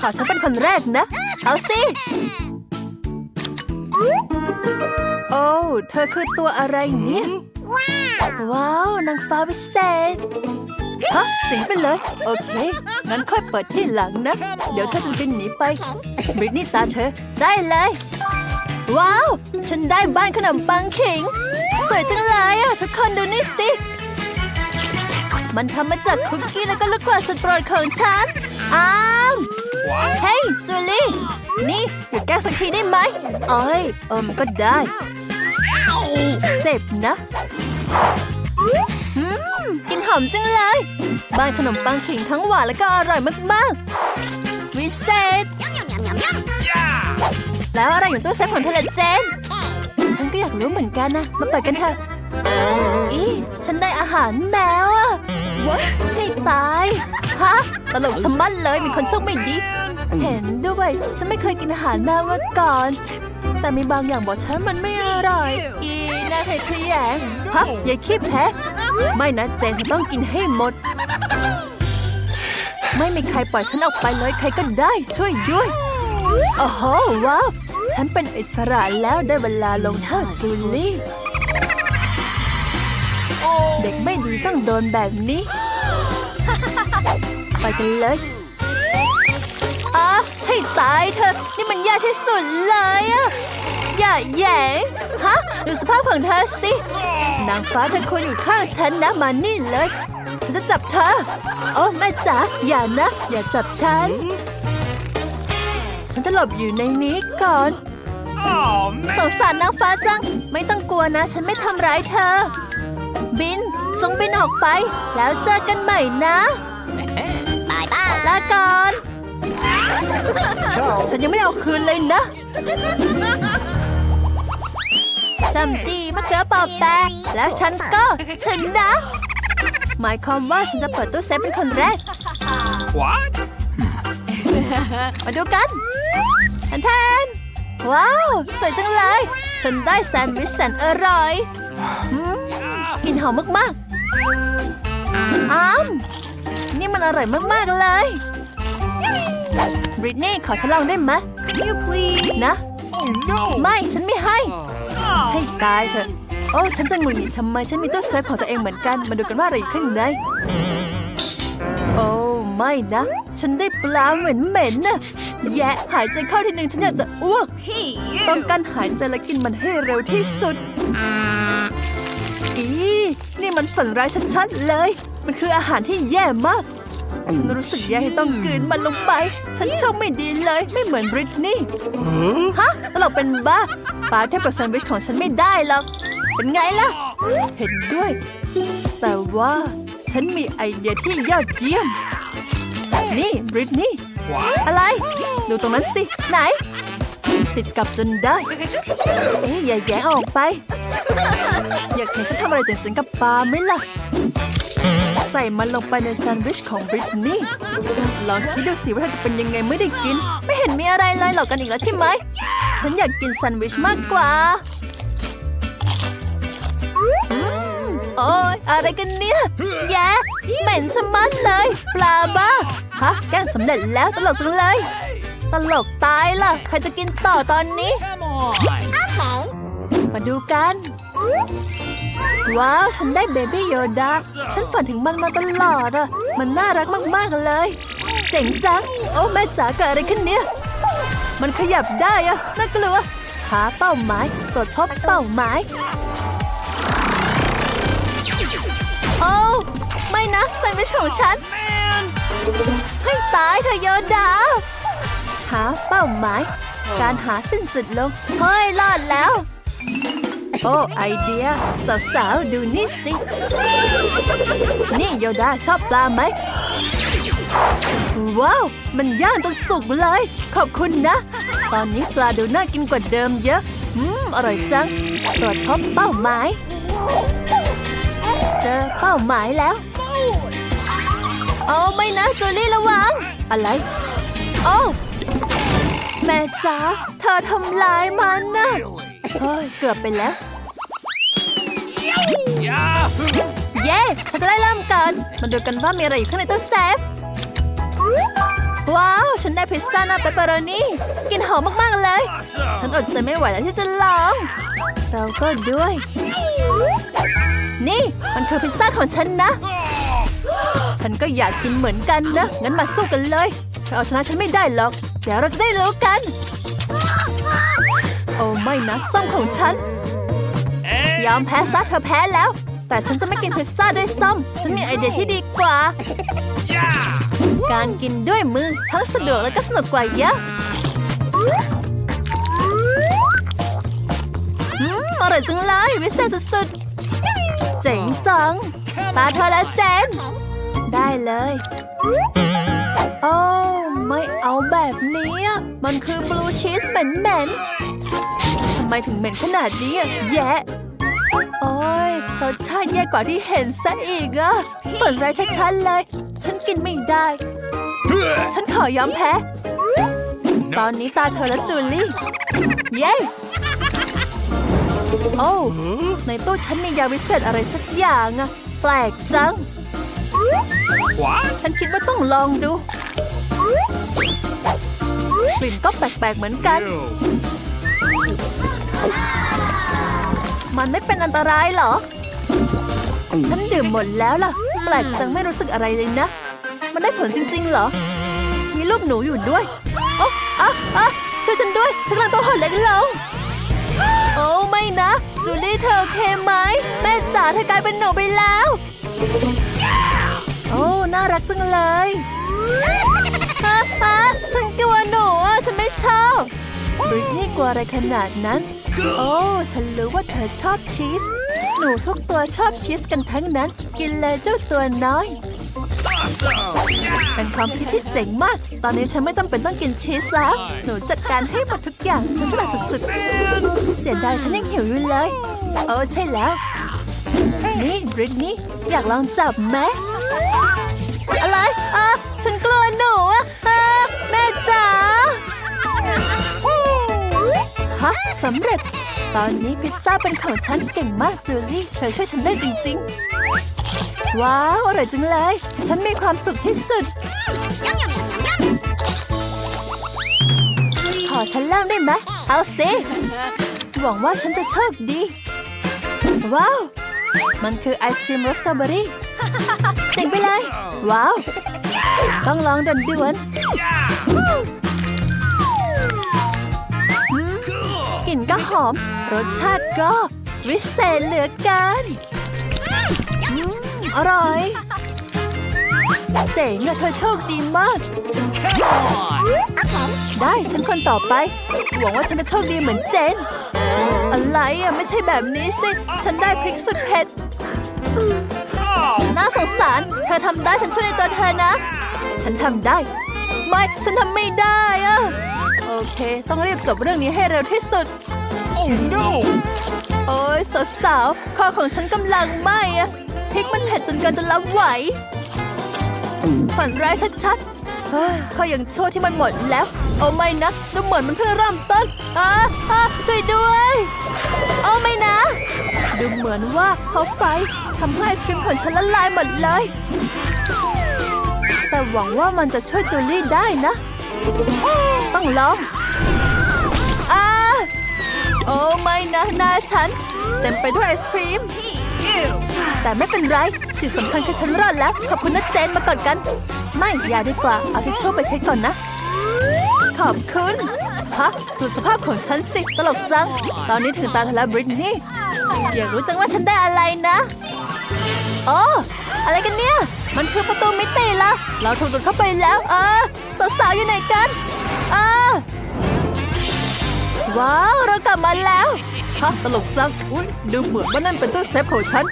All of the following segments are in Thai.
ขอฉันเป็นคนแรกนะ เอาสิ โอ้ เธอคือตัวอะไรเนี่ย ว้าว นางฟ้าวิเศษ ฮะ สิงไปเลย โอเค งั้นค่อยเปิดที่หลังนะ เดี๋ยวเธอจะบินหนีไปบริตนี่ตาเธอ ได้เลย ว้าว ฉันได้บ้านขนมปังขิง สวยจังเลยอะทุกคนดูนี่สิมันทำมาจากคุกกี้แล้วก็ลูกกวาดสุดโปรดของฉัน อ้าม เฮ้ยจูลี่ นี่หยุดแกล้งสักทีได้ไหมเอ้ยเออมันก็ได้ เจ็บนะอืมกลินหอมจังเลย บ้านขนมปังขิงทั้งหวานแล้วก็อร่อยมากๆวิเศษแล้วอะไรอยู่ตู้เซฟของเธอละเจน ฉันก็อยากรู้เหมือนกันนะ มาเปิดกันเถอะอีฉันได้อาหารแมวอะให้ตาย ฮะ ตลกชะมัดเลย มีคนโชคไม่ดี เห็นด้วย ฉันไม่เคยกินอาหารแมวมาก่อน แต่มีบางอย่างบอกฉันมันไม่อร่อยอีน่าเคยขยงฮะอย่าขี้แพ้ไม่นะเจนต้องกินให้หมด ไม่มีใครปล่อยฉันออกไปเลยใครก็ได้ช่วยด้วยโอ้โหว้าวฉันเป็นอิสระแล้วได้เวลาลงโทษจูลี่เด็กไม่ดีต้องโดนแบบนี้ ไปกันเลย อะให้ตายเถอะนี่มันยากที่สุดเลยอะอย่าแหยงฮะดูสภาพของเธอสิ นางฟ้าเธอควรอยู่ข้างฉันนะมานี่เลยฉันจะจับเธอ โอ้แม่จ๋าอย่านะ อย่าจับฉัน ฉันจะหลบอยู่ในนี้ก่อน Oh สงสารนางฟ้าจัง ไม่ต้องกลัวนะ ฉันไม่ทำร้ายเธอ บินจงบินออกไป แล้วเจอกันใหม่นะบายบายลาก่อน ฉันยังไม่เอาคืนเลยนะจำจีมะเขือเปอบแตกแล้วฉันก็ชนะ หมายความว่าฉันจะเปิดตู้เซฟเป็นคนแรก What? มาดูกันแทนแทน ว้าว สวยจังเลย ฉันได้แซนด์วิชแสนอร่อยอืมกลิ่นหอมมากๆอ้ามนี่มันอร่อยมากๆเลย บริตนี่ขอฉันลองได้ไหม Can you please? นะ Oh no! ไม่ฉันไม่ให้ Oh. ให้ตายเถอะ โอ้ ฉันจะหงุดหงิดทำไม ฉันมีตู้เซฟของตัวเองเหมือนกัน มาดูกันว่าอะไรอยู่ข้างใน โอ้ ไม่นะ ฉันได้ปลาเหม็นเหม็นๆน่ะแย่หายใจเข้าทีหนึ่งฉันอยากจะอ้วก Hey, ต้องการหายใจและกินมันให้เร็วที่สุด อีนี่มันฝันร้ายชัดๆเลย มันคืออาหารที่แย่มาก ฉันรู้สึกแย่ที่ต้องกลืนมันลงไป ฉันโชคไม่ดีเลย ไม่เหมือนบริตนี่ฮะตลกเป็นบ้าปาเทียบกับแซนด์วิชของฉันไม่ได้หรอก เป็นไงล่ะ เห็นด้วย แต่ว่าฉันมีไอเดียที่ยอดเยี่ยม นี่บริตนี่ What? อะไร ดูตรงนั้นสิ ไหน ติดกับจนได้ เอ๊ะอย่าแย้งออกไป อยากเห็นฉันทำอะไรเจ๋งๆกับปลาไหมล่ะ ใส่มันลงไปในแซนด์วิชของบริตนี่ลองคิดดูสิว่าเธอจะเป็นยังไงไม่ได้กิน ไม่เห็นมีอะไรเลยหลอกกันอีกแล้วใช่ไหม ฉันอยากกินแซนด์วิชมากกว่าอืมโอ้ยอะไรกันเนี่ยแย่เหม็นชะมัดเลย ปลาบ้าฮะแกล้งสำเร็จแล้วตลกจังเลย ตลกตายล่ะ ใครจะกินต่อตอนนี้ Come on! มาดูกัน ว้าว ฉันได้เบบี้โยดาฉันฝันถึงมันมาตลอดอะมันน่ารักมากๆเลย เจ๋งจัง โอ้ แม่จ๋าเกิดอะไรขึ้นเนี่ย มันขยับได้อะน่ากลัวหาเป้าหมายตรวจพบเป้าหมาย โอ้ไม่นะแซนด์วิชของฉัน Man! ให้ตายเธอะโยดา หาเป้าหมาย การหาสิ้นสุดลง เฮ้ยรอดแล้ว โอ้ไอเดีย สาวๆ ดูนี่สิ นี่โยดาชอบปลาไหม ว้าว มันย่างจนสุกเลย ขอบคุณนะ ตอนนี้ปลาดูน่ากินกว่าเดิมเยอะ อืม อร่อยจัง ตรวจพบเป้าหมาย เจอเป้าหมายแล้วเอาไม่นะจูลี่ระวัง อะไร โอ้ แม่จ๋าเธอทำลายมันนะเฮ้ยเกือบไปแล้ว เย้ฉันจะได้เริ่มกันมาดูกันว่ามีอะไรอยู่ข้างในตู้เซฟ ว้าว ฉันได้พิซซ่าหน้าเปปเปอโรนี่ กินหอมมาก ๆ เลย ฉันอดใจไม่ไหวแล้วที่จะลอง เราก็ด้วย นี่มันคือพิซซ่าของฉันนะ ฉันก็อยากกินเหมือนกันนะ งั้นมาสู้กันเลยเธอเอาชนะฉันไม่ได้หรอก เดี๋ยวเราจะได้รู้กัน โอ้ไม่นะส้มของฉัน ยอมแพ้ซะเธอแพ้แล้ว แต่ฉันจะไม่กินพิซซ่าด้วยซ้ำฉันมีไอเดียที่ดีกว่า การกินด้วยมือทั้งสะดวกและก็สนุกกว่าเยอะอืมอร่อยจังเลยวิเศษสุดๆ เจ๋งจังตาเธอแล้วเจน ได้เลย โอ้ ไม่เอาแบบนี้อะมันคือบลูชีสเหม็นๆทำไมถึงเหม็นขนาดนี้อะแย่โอ้ยรสชาติแย่กว่าที่เห็นซะอีกอะฝันร้ายชัดๆเลย ฉันกินไม่ได้ ฉันขอยอมแพ้ ตอนนี้ตาเธอและจูลี่ เย้ โอ้ในตู้ฉันมียาวิเศษอะไรสักอย่างอะแปลกจัง What? ฉันคิดว่าต้องลองดู กลิ่นก็แปลกๆเหมือนกัน มันไม่เป็นอันตรายเหรอ ฉันดื่มหมดแล้วล่ะ แปลกจังไม่รู้สึกอะไรเลยนะ มันได้ผลจริง ๆ เหรอ มีรูปหนูอยู่ด้วย โอ้อะอะช่วยฉันด้วย ฉันกำลังตัวหดเล็กลงโอ้ไม่นะ จูลี่เธอโอเคไหม แม่จ๋าเธอกลายเป็นหนูไปแล้ว โอ้ น่ารักจังเลย ฮะฮะฉันกลัวหนูอะฉันไม่ชอบบริทนี่กลัวอะไรขนาดนั้น โอ้ ฉันรู้ว่าเธอชอบชีส หนูทุกตัวชอบชีสกันทั้งนั้น กินเลยเจ้าตัวน้อย เป็นความคิดที่เจ๋งมาก ตอนนี้ฉันไม่ต้องเป็นต้องกินชีสแล้ว หนูจัดการให้หมดทุกอย่าง ฉันฉลาดสุดๆ เสียดายฉันยังหิวอยู่เลย โอ้ใช่แล้ว นี่บริทนี่อยากลองจับไหมอะไรอะฉันกลัวหนูอะะสำเร็จ ตอนนี้พิซซ่าเป็นของฉันเก่งมากจูลี่เธอช่วยฉันได้จริง ๆ ว้าว อร่อยจังเลย ฉันมีความสุขที่สุด ขอฉันเริ่มได้ไหมเอาสิหวังว่าฉันจะโชคดี ว้าว มันคือไอศครีมรสสตรอเบอรี่เจ๋งไปเลย ว้าว ต้องลองด่วนๆ กลิ่นก็หอม รสชาติก็ วิเศษเหลือเกินอร่อย เจ๋งอะเธอโชคดีมาก ได้ฉันคนต่อไป หวังว่าฉันจะโชคดีเหมือนเจน อะไรอะไม่ใช่แบบนี้สิ ฉันได้พริกสุดเผ็ด น่าสงสาร เธอทำได้ฉันช่วยในตัวเธอนะ ฉันทำได้ ไม่ ฉันทำไม่ได้อะ โอเค ต้องรีบจบเรื่องนี้ให้เร็วที่สุด oh no! โอ้ยสาวๆคอของฉันกำลังไหม้อะพริกมันเผ็ดจนเกินจะรับไหว ฝันร้ายชัดๆเฮ้ยข้อยังชั่วที่มันหมดแล้วโอ้ไม่นะดูเหมือนมันเพิ่งเริ่มต้นอ่าอ่าช่วยด้วยโอ้ไม่นะ ดูเหมือนว่าเพราะไฟทำให้ไอศครีมของฉันละลายหมดเลย แต่หวังว่ามันจะช่วยจูลี่ได้นะ ต้องลองอ่าโอ้ไม่นะหน้าฉัน เต็มไปด้วยไอศครีม แต่ไม่เป็นไรสิ่งสำคัญคือฉันรอดแล้ว ขอบคุณนะเจนมาก่อดกัน ไม่อย่าดีกว่า เอาทิชชู่ไปเช็ดก่อนนะ ขอบคุณ ฮะ ดูสภาพของฉันสิ ตลกจัง ตอนนี้ถึงตาเธอแล้วบริตนี่อยากรู้จังว่าฉันได้อะไรนะ โอ้ อะไรกันเนี่ย มันคือประตูมิติละ เราถูกดูดเข้าไปแล้วเออสาวๆอยู่ไหนกันเออว้าว เรากลับมาแล้วฮะตลกจังอุ้ยดูเหมือนว่านั่นเป็นตู้เซฟของฉัน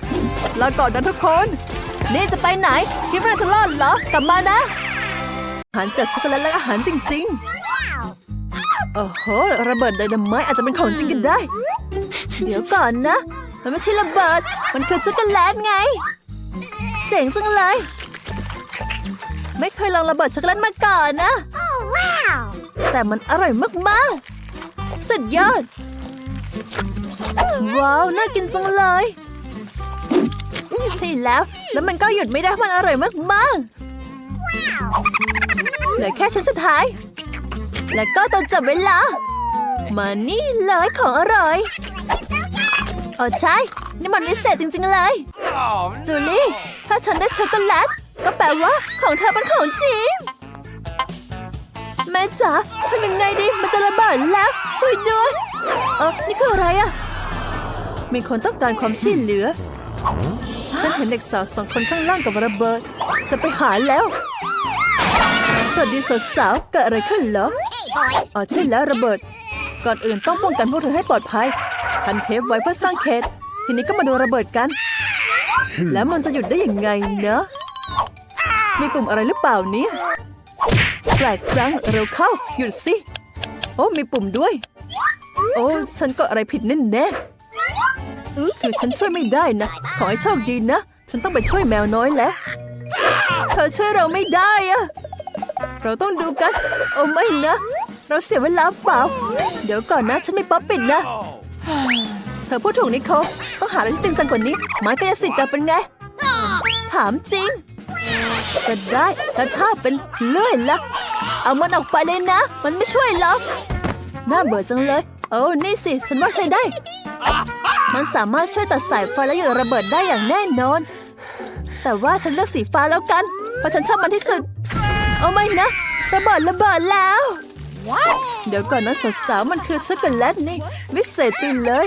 ลาก่อนนะทุกคน นี่จะไปไหน คิดว่าจะรอดเหรอกลับมานะอาหารจากช็อกโกแลตและอาหารจริงๆโอ้โหระเบิดไดนาไมต์อาจจะเป็นของจริงกันได้ เดี๋ยวก่อนนะ มันไม่ใช่ระเบิด มันคือช็อกโกแลตไง เจ๋งจังเลย ไม่เคยลองระเบิดช็อกโกแลตมาก่อนนะ แต่มันอร่อยมากๆ สุดยอด ว้าว น่ากินจังเลย ใช่แล้ว แล้วมันก็หยุดไม่ได้ มันอร่อยมากๆเหลือแค่ชิ้นสุดท้าย แล้วก็ต้องจับเวลา มานี่เลยของอร่อยโอ้ใช่ นี่มันวิเศษจริง ๆ เลย Oh, จูลี่ ถ้าฉันได้ช็อกโกแลต ก็แปลว่าของเธอเป็นของจริง แม่จ๋าทำยังไงดีมันจะระเบิดแล้ว ช่วยด้วย เออนี่คืออะไรอะมีคนต้องการความช่วยเหลือ ฉันเห็นเด็กสาวสองคนข้างล่างกับระเบิด จะไปหาแล้ว สวัสดีสาวๆเกิดอะไรขึ้นเหรออ๋อใช่แล้วระเบิด ก่อนอื่นต้องป้องกันพวกเธอให้ปลอดภัยพันเทปไว้เพื่อสร้างเขตทีนี้ก็มาดูระเบิดกัน แล้วมันจะหยุดได้ยังไงเนอะ มีปุ่มอะไรหรือเปล่านี่ยแปลกจังเร็วเข้าหยุดสิ โอ้มีปุ่มด้วย โอ้ฉันก็อะไรผิดแน่แน่คือฉันช่วยไม่ได้นะ ขอให้โชคดีนะ ฉันต้องไปช่วยแมวน้อยแล้ว เธอช่วยเราไม่ได้อะเราต้องดูกัน โอ้ไม่นะ เราเสียเวลาเปล่า เดี๋ยวก่อนนะ ฉันมีป๊อปปิดนะ เธอพูดถูกนิโคลต้องหาอะไรที่จริงจังกว่านี้ไม้กายสิทธิ์อะเป็นไง ถามจริง ก็ได้แล้วถ้าเป็นเลื่อยล่ะเอามันออกไปเลยนะ มันไม่ช่วยหรอกน่าเบื่อจังเลย โอ้นี่สิ ฉันว่าใช้ได้ มันสามารถช่วยตัดสายไฟและหยุดระเบิดได้อย่างแน่นอน แต่ว่าฉันเลือกสีฟ้าแล้วกัน เพราะฉันชอบมันที่สุดเอาไม่นะ ระเบิดระเบิดแล้วเดี๋ยวก่อนนะสาวๆมันคือช็อกโกแลตนี่ วิเศษจริงเลย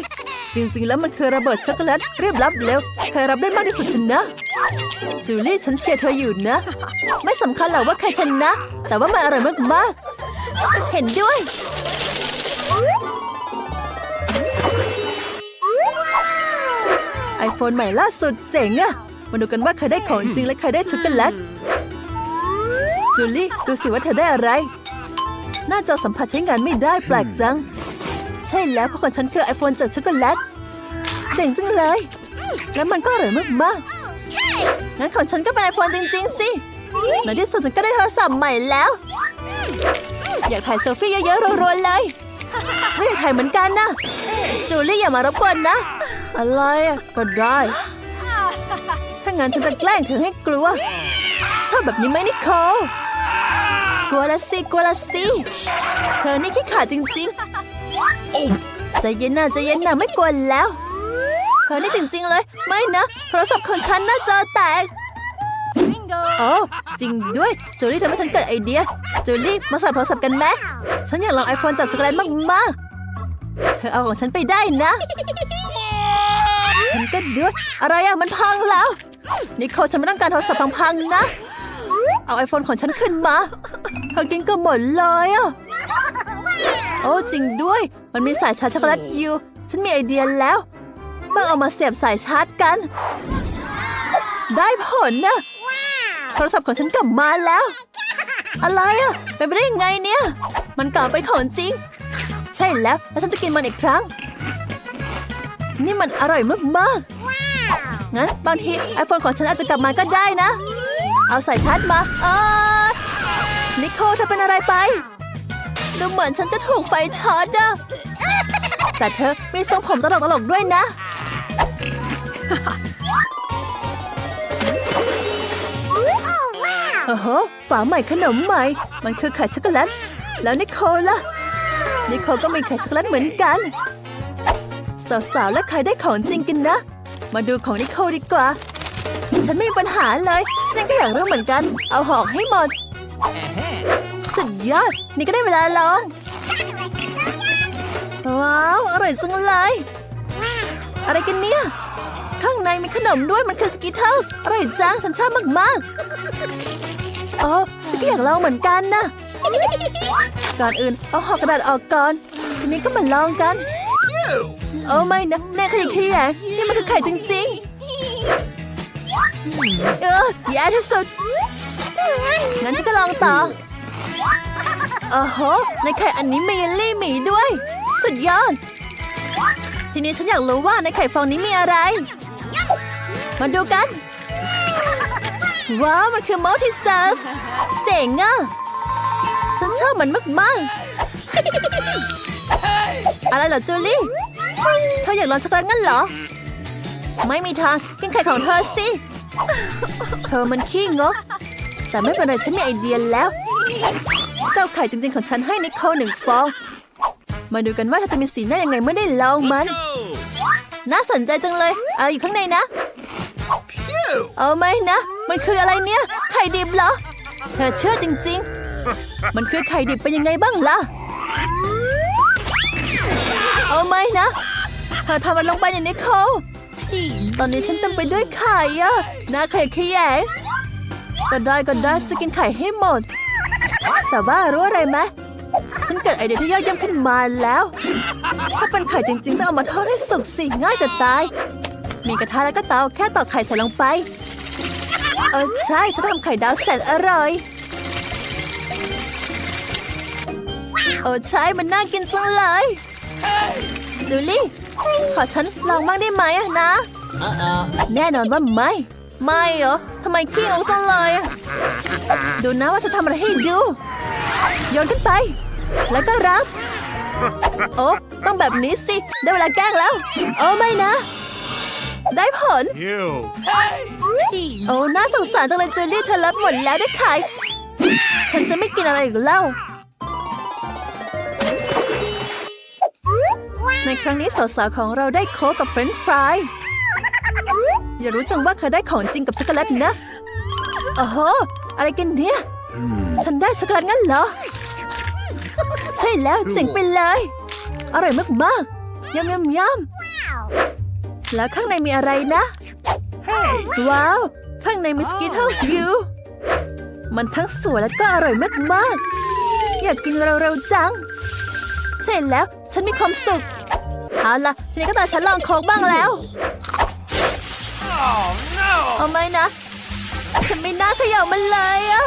จริงๆ แล้วมันคือระเบิดช็อกโกแลตเรียบรับเร็วใครรับได้มากที่สุดชนะ จูลี่ฉันเชียร์เธออยู่นะ ไม่สำคัญหรอกว่าใครชนะ แต่ว่ามันอร่อยมากๆ เห็นด้วย ไอโฟนใหม่ล่าสุดเจ๋งอะมาดูกันว่าใครได้ของจริงและใครได้ช็อกโกแลตจูลี่ดูสิว่าเธอได้อะไรน้าจอสัมผัสใช้งานไม่ได้แปลกจัง ใช่แล้วเพราะของฉันคือไอโฟนจากช็อกโกแลตเจ๋งจังเลย แล้วมันก็อร่อยมากๆงั้นของฉันก็เป็นไอโฟนจริง ๆ สิในที่สุดฉันก็ได้โทรศัพท์ใหม่แล้ว อยากถ่ายเซลฟี่เยอะๆรัวๆเลยฉันอยากถ่ายเหมือนกันนะจูลี่อย่ามารบกวนนะ อะไรก็ได้ถ้างั้นฉันจะแกล้งเธอให้กลัว ชอบแบบนี้ไหมนิโคลกลัวละสิกลัวละสิเธอนี่ขี้ขลาดจริงๆ ใจเย็นนะใจเย็นนะไม่กลัวแล้วเธอนี่จริง ๆ เลย ไม่นะโทรศัพท์ของฉันน่าจอแตก Bingo! โอ้จริงด้วยจูลี่ทำให้ฉันเกิดไอเดียจูลี่มาสั่โทรศัพท์กันไหมฉันอยากลองไอโฟนจากช็อกโกแลตมากๆเธอเอาของฉันไปได้นะ ฉันก็ด้วยอะไรอะมันพังแล้วนิโคลฉันไม่ต้องการโทรศัพท์พังๆนะ เอาไอโฟนของฉันขึ้นมาเธอกินก็หมดเลยอะ โอ้จริงด้วย มันมีสายชาร์จช็อกโกแลตอยู่ ฉันมีไอเดียแล้ว ต้องเอามาเสียบสายชาร์จกัน ได้ผลนะโทรศัพท์ของฉันกลับมาแล้ว อะไรอะเป็นไปได้ยังไงเนี่ย มันกลับไปนของจริง ใช่แล้ว แล้วฉันจะกินมันอีกครั้ง นี่มันอร่อยมากๆงั้นบางทีไอโฟนของฉันอาจจะกลับมาก็ได้นะ เอาสายชาร์จมาเออนิโคลเธอเป็นอะไรไป ดูเหมือนฉันจะถูกไฟช็อตอะแต่เธอมีทรงผมตลกๆด้วยนะ โอ้โหฝาใหม่ขนมใหม่ มันคือไข่ช็อกโกแลต แล้วนิโคลล่ะ นิโคลก็มีไข่ช็อกโกแลตเหมือนกัน สาวๆ และใครได้ของจริงกันนะ มาดูของนิโคลดีกว่า ฉันไม่มีปัญหาเลย ฉันก็อยากรู้เหมือนกัน เอาหอกให้หมด สุดยอด นี่ก็ได้เวลาลอง ว้าว อร่อยจังเลย อะไรกันเนี่ย ข้างในมีขนมด้วยมันคือสกิทเทิลส์อร่อยจังฉันชอบมากๆอ๋อสกิอยากลองเหมือนกันนะก่อนอื่นเอาห่อกระดาษออกก่อนทีนี้ก็มาลองกันโอ้ไม่นะแน่ขยะแขยงนี่มันคือไข่จริงๆ เออแย่ที่สุดงั้นฉันจะลองต่อ อ้โหในไข่อันนี้มีเยลลี่หมีด้วย สุดยอด ทีนี้ฉันอยากรู้ว่าในไข่ฟองนี้มีอะไร มาดูกัน ว้าว มันคือมัลติเซอร์สเจ๋งอะ ฉันชอบมันมากๆ อะไรเหรอจูลี่เธออยากลองช็อกโกแลตงั้นเหรอ ไม่มีทางกินไข่ของเธอสิ เธอมันขี้งก แต่ไม่เป็นไรฉันมีไอเดียแล้ว เจ้าไข่จริงๆของฉันให้นิโคลหนึ่งฟอง มาดูกันว่าเธอจะมีสีหน้ายังไงเมื่อได้ลองมัน น่าสนใจจังเลยอะไรอยู่ข้างในนะเอาไหมนะ มันคืออะไรเนี่ย ไข่ดิบเหรอ เธอเชื่อจริง ๆ มันคือไข่ดิบเป็นยังไงบ้างล่ะ เอาไหมนะ เธอทำมันลงไปในนิโคลตอนนี้ฉันเต็มไปด้วยไข่อะหน้าไข่ขยงก็ได้ก็ได้ฉันจะกินไข่ให้หมด แต่ว่ารู้อะไรไหมฉันเกิดไอเดียที่ยอดเยี่ยมขึ้นมาแล้ว ถ้าเป็นไข่จริงๆ ต้องเอามาทอดให้สุกสิง่ายจะตาย มีกระทะแล้วก็เตาแค่ตอกไข่ใส่ลงไป เออใช่ฉันทำไข่ดาวแสนอร่อยโอ้ใช่มันน่ากินจังเลยจูลี่ ขอฉันลองบ้างได้ไหมอะนะ แน่นอนว่าไม่ ไม่เหรอทำไมขี้งกจังเลยอะดูนะว่าจะทำอะไรให้ดูโยนขึ้นไป แล้วก็รับ โอ้ต้องแบบนี้สิ ได้เวลาแกล้งแล้ว โอ้ไม่นะ ได้ผล Ew. โอ้น่าสงสารจังเลยจูลี่เธอรับหมดแล้วได้ขายฉันจะไม่กินอะไรอีกแล้วในครั้งนี้สาวๆของเราได้โค้กกับเฟรนช์ฟราย อย่ารู้จังว่าเคยได้ของจริงกับช็อกโกแลตนะโอ้โหอะไรกันเนี่ย ฉันได้ช็อกโกแลตงั้นเหรอ ใช่แล้วเจ๋งไปเลย อร่อยมากๆยำยำยำแล้วข้างในมีอะไรนะ ว้าว ข้างในมีสกิทเทิลส์อยู่มันทั้งสวยและก็อร่อยมากๆ อยากกินเร็วๆจัง ใช่แล้วฉันมีความสุข เอาล่ะทีนี้ก็ตาฉันลองโค้กบ้างแล้ว Oh no! เอาไหมนะ ฉันไม่น่าเขย่ามันเลยอะ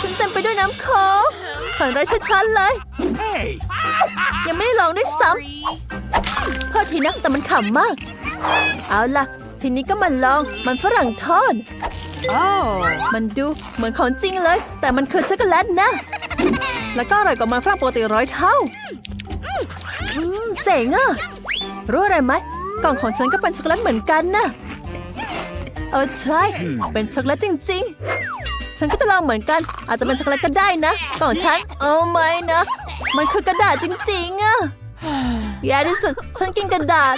ฉันเต็มไปด้วยน้ำโค้กฝันร้ายชัดๆเลย Hey! ยังไม่ได้ลองด้วยซ้ำโทษทีนะแต่มันขำมาก เอาล่ะ ทีนี้ก็มาลองมันฝรั่งทอด Oh! มันดูเหมือนของจริงเลย แต่มันคือช็อกโกแลตนะ แล้วก็อร่อยกว่ามันฝรั่งปกติร้อยเท่าอืมเจ๋งอะ รู้อะไรไหมกล่องของฉันก็เป็นช็อกโกแลตเหมือนกันนะ เออใช่ เป็นช็อกโกแลตจริง ๆ ฉันก็จะลองเหมือนกัน อาจจะเป็นช็อกโกแลตก็ได้นะกล่องฉันโอ้ไม่นะ มันคือกระดาษจริงๆอะแย่ที่สุดฉันกินกระดาษ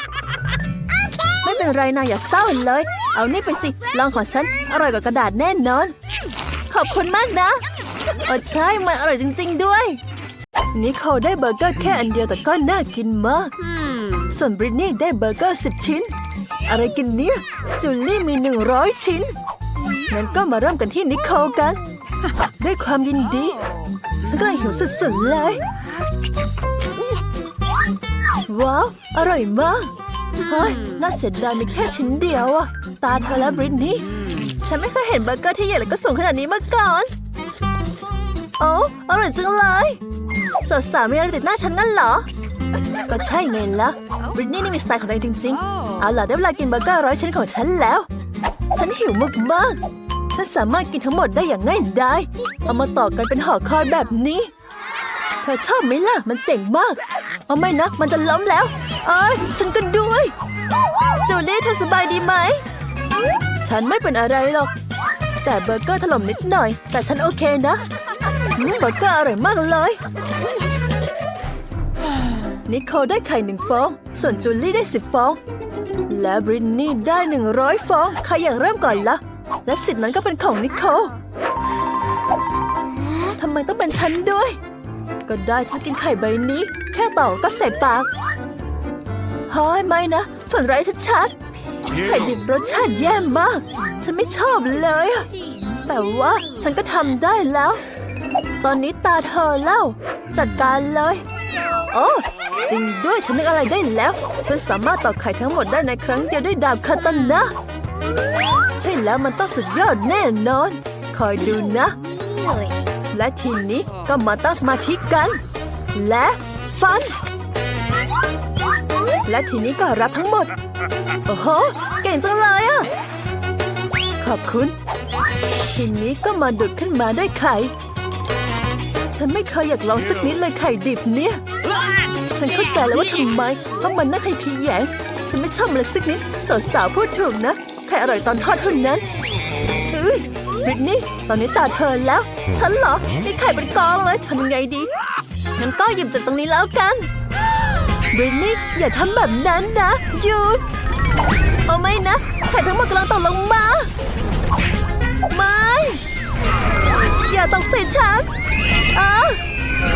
ไม่เป็นไรนะอย่าเศร้าเลย เอานี่ไปสิ ลองของฉันอร่อยกว่ากระดาษแน่นอน ขอบคุณมากนะโอ้ใช่มันอร่อยจริง ๆ ด้วยนิโคลได้เบอร์เกอร์แค่อันเดียวแต่ก็น่ากินมาก ส่วนบริตนี่ได้เบอร์เกอร์สิบชิ้น อะไรกินเนี่ยจูลี่มีหนึ่งร้อยชิ้น งั้นก็มาเริ่มกันที่นิโคลกัน ด้วยความยินดีฉันก็หิวสุดๆเลย ว้าว อร่อยมาก เฮ้ย น่าเสียดายมีแค่ชิ้นเดียวอะตาเธอและบริตนี่ ฉันไม่เคยเห็นเบอร์เกอร์ที่ใหญ่และก็สูงขนาดนี้มาก่อน โอ้อร่อยจังเลยสาวๆมีอะไรติดหน้าฉันงั้นเหรอ ก็ใช่ไงล่ะบริตนี่นี่มีสไตล์ของตัวเองจริง ๆ เอาล่ะได้เวลากินเบอร์เกอร์ร้อยชิ้นของฉันแล้ว ฉันหิวมากๆฉันสามารถกินทั้งหมดได้อย่างง่ายดายเอามาต่อกันเป็นห่อคอยแบบนี้ เธอชอบไหมล่ะ มันเจ๋งมากเอาไม่นะ มันจะล้มแล้วเอ้ยฉันก็ด้วยจูลี่เธอสบายดีไหม ฉันไม่เป็นอะไรหรอก แต่เบอร์เกอร์ถล่มนิดหน่อย แต่ฉันโอเคนะอืมเบอร์เกอร์อร่อยมากเลย นิโคลได้ไข่หนึ่งฟอง ส่วนจูลี่ได้สิบฟอง และบรินนี่ได้หนึ่งร้อยฟอง ใครอยากเริ่มก่อนละ่ะ และสิทธิ์นั้นก็เป็นของนิโคลทำไมต้องเป็นฉันด้วย ก็ได้ฉันกินไข่ใบนี้ แค่ต่อก็ใส่ปากฮ้ยไม่นะฝันร้ายชัดๆไข่ดิบรสชาติแย่มาก ฉันไม่ชอบเลย แต่ว่าฉันก็ทำได้แล้ว ตอนนี้ตาเธอแล้วจัดการเลย โอ้จริงด้วยฉันนึกอะไรได้แล้ว ฉันสามารถตอกไข่ทั้งหมดได้ในครั้งเดียวด้วยดาบคาตานะ ใช่แล้วมันต้องสุดยอดแน่นอน คอยดูนะ และทีนี้ก็มาตั้งสมาธิกัน และฟัน และทีนี้ก็รับทั้งหมด โอ้โห เก่งจังเลยอะขอบคุณ ทีนี้ก็มาดุดขึ้นมาได้ไข่ ฉันไม่เคยอยากลองสักนิดเลยไข่ดิบเนี่ย ฉันเข้าใจแล้วว่าทำไมเพราะมันน่าใครขยแยงฉันไม่ชอบเลยสักนิดสาวๆพูดถูกนะไข่อร่อยตอนทอดเท่านั้นเอ้ยบริตนี่ตอนนี้ตาเธอแล้ว ฉันเหรอมีไข่เป็นกองเลยทำยังไงดีงั้นก็หยิบจากตรงนี้แล้วกันบริตนี่อย่าทำแบบนั้นนะหยุดเอาไม่นะไข่ทั้งหมดกำลังตกลงมาไม่อย่าตกใส่ฉันอ้า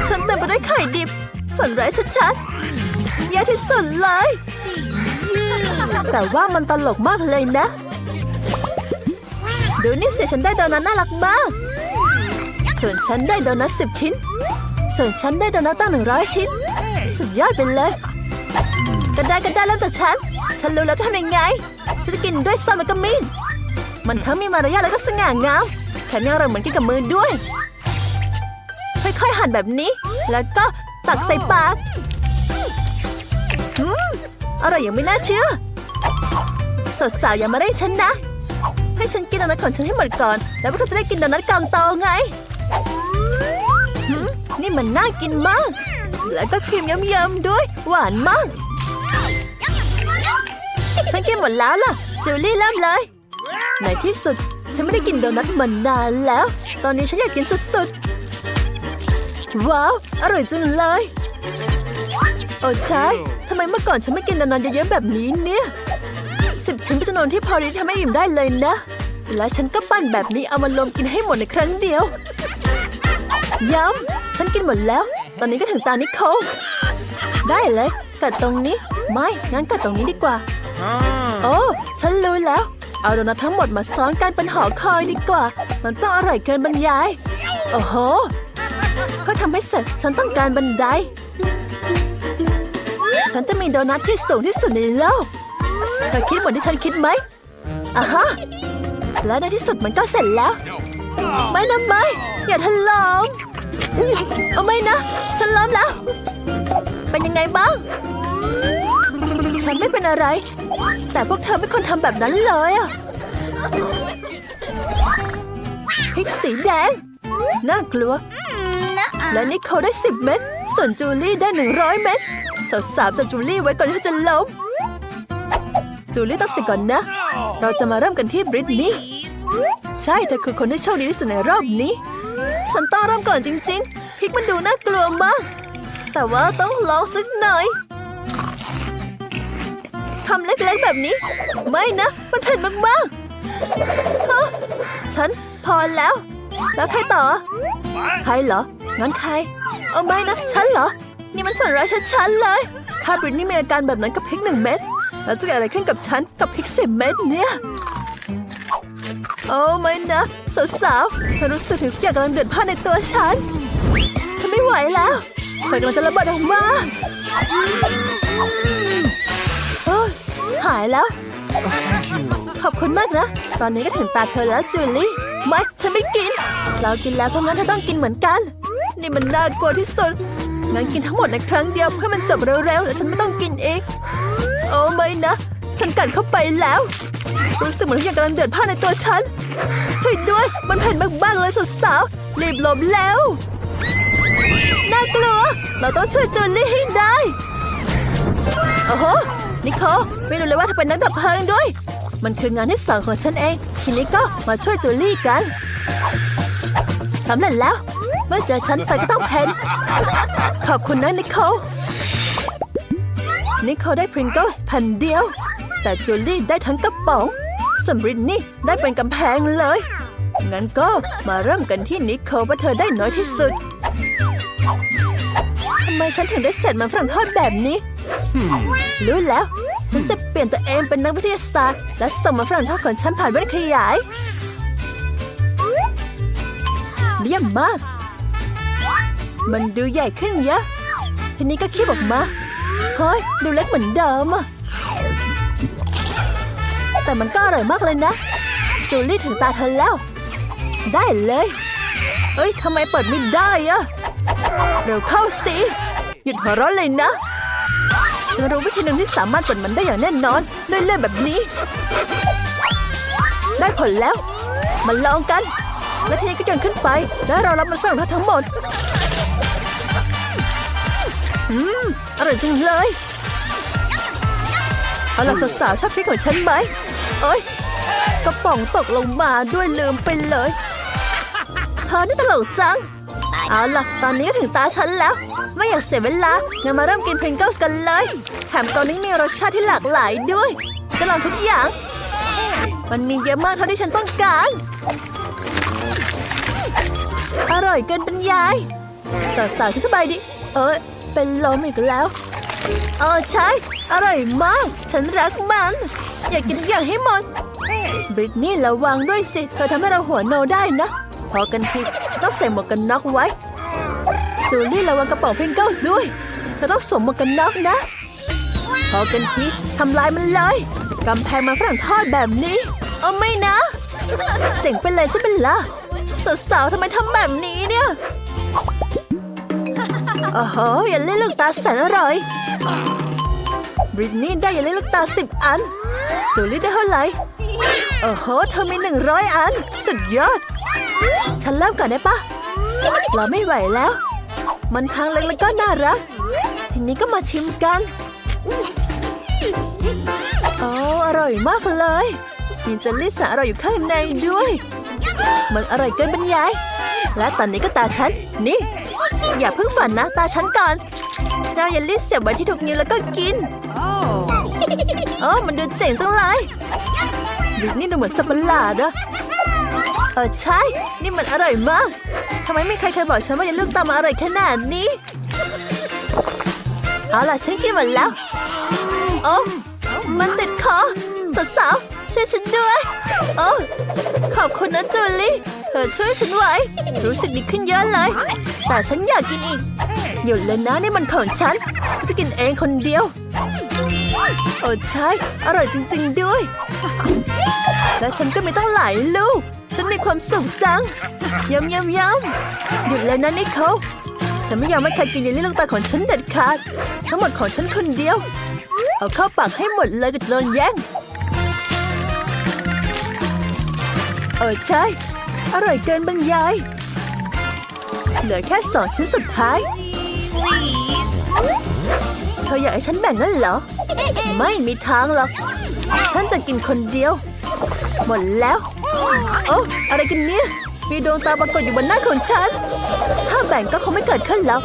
ฉันเต็มไปด้วยไข่ดิบ ฝันร้ายชัดๆแย่ที่สุดเลย แต่ว่ามันตลกมากเลยนะ ดูนี่สิฉันได้โดนัทน่ารักมาก ส่วนฉันได้โดนัทสิบชิ้น ส่วนฉันได้โดนัทตั้งหนึ่งร้อยชิ้น สุดยอดไปเลยกันได้กันได้เริ่มจากฉัน ฉันรู้แล้วจะทำยังไง ฉันจะกินด้วยซอสแล้วก็มีนมันทั้งมีมารยาทแล้วก็สง่างามแถมยังอร่อยเหมือนกินกับมือด้วย ค่อยๆหั่นแบบนี้ แล้วก็ ตักใส่ปากอืมอร่อยอย่างไม่น่าเชื่อสาวๆอย่ามาเร่ฉันนะ ให้ฉันกินโดนัทของฉันให้หมดก่อน แล้วพวกเธอจะได้กินโดนัทกลางโตไงหืมนี่มันน่ากินมาก แล้วก็ครีมเยิ้มๆด้วย หวานมาก ฉันกินหมดแล้วล่ะจูลี่เริ่มเลยในที่สุด ฉันไม่ได้กินโดนัทมานานแล้ว ตอนนี้ฉันอยากกินสุดๆ ว้าว อร่อยจังเลย โอ้ใช่ทำไมเมื่อก่อนฉันไม่กินโดนัทเยอะๆแบบนี้เนี่ย สิบชิ้นเป็นจำนวนที่พอดีทำให้อิ่มได้เลยนะ และฉันก็ปั้นแบบนี้เอามารวมกินให้หมดในครั้งเดียวย้ำฉันกินหมดแล้ว ตอนนี้ก็ถึงตานิโคลได้เลย กัดตรงนี้ ไม่ งั้นกัดตรงนี้ดีกว่า โอ้ ฉันรู้แล้ว เอาโดนัททั้งหมดมาซ้อนกันเป็นหอคอยดีกว่า มันต้องอร่อยเกินบรรยาย โอ้โห เพื่อทำให้เสร็จฉันต้องการบันได ฉันจะมีโดนัทที่สูงที่สุดในโลกเธอคิดเหมือนที่ฉันคิดไหมอะฮะ และในที่สุดมันก็เสร็จแล้ว ไม่นะไม่ อย่าทะลอมเอาไม่นะ ฉันล้มแล้ว เป็นยังไงบ้าง ฉันไม่เป็นอะไร แต่พวกเธอไม่ควรทำแบบนั้นเลยอะพริกสีแดง น่ากลัว และนิโคลได้สิบเม็ด ส่วนจูลี่ได้หนึ่งร้อยเม็ดสาวๆจะจูลี่ไว้ก่อนที่จะล้ม จูลี่ต้องสติก่อนนะ เราจะมาเริ่มกันที่บริตนี่ ใช่ เธอคือคนที่โชคดีที่สุดในรอบนี้ ฉันต้องเริ่มก่อนจริง ๆพริกมันดูน่ากลัวมาก แต่ว่าต้องลองสักหน่อยทำเล็กๆแบบนี้ ไม่นะ มันเผ็ดมากๆฮะฉันพอแล้ว แล้วใครต่อ ใครเหรอ งั้นใคร เอาไม่นะ ฉันเหรอ นี่มันฝันร้ายชัดๆเลย ถ้าบริตนี่มีอาการแบบนั้นกับพริกหนึ่งเม็ด แล้วจะเกิดอะไรขึ้นกับฉันกับพริกสิบเม็ดเนี่ย โอ้ไม่นะสาวๆฉันรู้สึกถึงอยางกำลังเดือดพล่านในตัวฉัน ฉันไม่ไหวแล้วไฟกำลังจะระเบิดออกมาโอ้ยหายแล้ว ขอบคุณมากนะ ตอนนี้ก็ถึงตาเธอแล้วจูลี่ไม่ฉันไม่กิน เรากินแล้วพราะงั้นเธอต้องกินเหมือนกัน นี่มันน่ากลัวที่สุดงั้นกินทั้งหมดในครั้งเดียวเพื่อมันจบเร็วๆแล้วฉันไม่ต้องกินอีกโอ้ไม่นะ ฉันกัดเข้าไปแล้ว รู้สึกเหมือนทุกอย่างกำลังเดือดพ่านในตัวฉัน ช่วยด้วย มันเผ็ดมากๆเลยสุดสาวรีบหลบแล้ว น่ากลัว เราต้องช่วยจูลี่ให้ได้ โอ้โห นิโคลไม่รู้เลยว่าเธอเป็นนักดับเพลิงด้วย มันคืองานที่สองของฉันเอง ทีนี้ก็มาช่วยจูลี่กันสำเร็จแล้ว เมื่อเจอฉันไฟก็ต้องแพนขอบคุณนะนิโคลนิโคลได้พริงเกิลส์แผ่นเดียว แต่จูลี่ได้ทั้งกระป๋องส่วนบริตนี่ได้เป็นกำแพงเลย งั้นก็มาเริ่มกันที่นิโคลว่าเธอได้น้อยที่สุดทำไมฉันถึงได้เสร็จมันฝรั่งทอดแบบนี้รู้แล้ว ฉันจะเปลี่ยนตัวเองเป็นนักวิทยาศาสตร์ และส่งมันฝรั่งทอดของฉันผ่านแว่นขยายเยี่ยมมาก มันดูใหญ่ขึ้นเยอะ ทีนี้ก็คีบออกมา เฮ้ย ดูเล็กเหมือนเดิมอะแต่มันก็อร่อยมากเลยนะ จูลี่ถึงตาเธอแล้ว ได้เลย เอ้ยทำไมเปิดไม่ได้อะเร็วเข้าสิ หยุดหัวร้อนเลยนะฉันรู้วิธีหนึ่งที่สามารถเปิดมันได้อย่างแน่นอนด้วยเลื่อนแบบนี้ ได้ผลแล้วมาลองกัน และทีนี้ก็โยนขึ้นไป แล้วเรารับมันฝรั่งทั้งหมด อืม อร่อยจังเลย เอาล่ะสาวๆชอบพริกของฉันไหมโอ๊ยกระป๋องตกลงมาด้วยลืมไปเลยเธอนี่ตลกจัง เอาล่ะ ตอนนี้ก็ถึงตาฉันแล้ว ไม่อยากเสียเวลางั้นมาเริ่มกินพริงเกิลส์กันเลย แถมตอนนี้มีรสชาติที่หลากหลายด้วย จะลองทุกอย่าง มันมีเยอะมากเท่าที่ฉันต้องการ อร่อยเกินบรรยายสาวๆฉันสบายดี เอ้ย เป็นลมอีกแล้วเออใช่ อร่อยมาก ฉันรักมัน อยากกินอย่างให้หมดบริตนี่ระวังด้วยสิเธอทำให้เราหัวโนได้นะ พอกันทีฉันต้องใส่หมวกกันน็อกไว้ จูลี่ระวังกระเป๋าพริงเกิลส์ด้วย เธอต้องสวมหมวกกันน็อกนะ พอกันทีทำลายมันเลยกำแพงมันฝรั่งทอดแบบนี้เอาไม่นะ เจ๋งไปเลยใช่ไหมล่ะสาวๆทำไมทำแบบนี้เนี่ย โอ้โหอย่าเล่นลูกตาแสนอร่อย บริตนี่ได้อย่าเล่นลูกตาสิบอัน จูลี่ได้เท่าไหร่ โอ้โห เธอมีหนึ่งร้อยอัน สุดยอด ฉันเริ่มก่อนได้ปะเราไม่ไหวแล้ว มันทางเล็กแล้วก็น่ารัก ทีนี้ก็มาชิมกัน โอ้อร่อยมากเลย มีเจลลี่สาอร่อยอยู่ข้างในด้วย มันอร่อยเกินบรรยาย และตอนนี้ก็ตาฉัน นี่ อย่าเพิ่งฝันนะ ตาฉันก่อนเอาเยลลี่เสียบไว้ที่ทุกนิ้วแล้วก็กินโอ้มันดูเจ๋งจังเลยดินี่ดูเหมือนสับประหลาดอะเออใช่ นี่มันอร่อยมากทำไมไม่ใครเคยบอกฉันว่าอย่าลืมตามมาอร่อยขนาดนี้ เอาล่ะฉันกินหมดแล้ว โอ้มันติดคอสาวๆช่วยฉันด้วย โอ้ขอบคุณนะจูลี่เธอช่วยฉันไว้ รู้สึกดีขึ้นเยอะเลย แต่ฉันอยากกินอีก หยุดเลยนะนี่มันของฉันฉันจะกินเองคนเดียว โอ้ใช่ อร่อยจริง ๆ ด้วย และฉันก็ไมีตั้งหลายลูก ฉันมีความสุขจังยำยำยำหยุดเลยนะนิโคลฉันไม่ยอมให้ใครกินเยลลี่ลูกตาของฉันเด็ดขาด ทั้งหมดของฉันคนเดียว เอาเข้าปากให้หมดเลยก็จะโดนแย่งเออใช่ อร่อยเกินบรรยาย เหลือแค่สองชิ้นสุดท้าย เธออยากให้ฉันแบ่งนั่นเหรอ ไม่มีทางหรอก ฉันจะกินคนเดียว หมดแล้ว โอ้อะไรกันเนี่ย มีดวงตาปรากฏอยู่บนหน้าของฉัน ถ้าแบ่งก็คงไม่เกิดขึ้นหรอก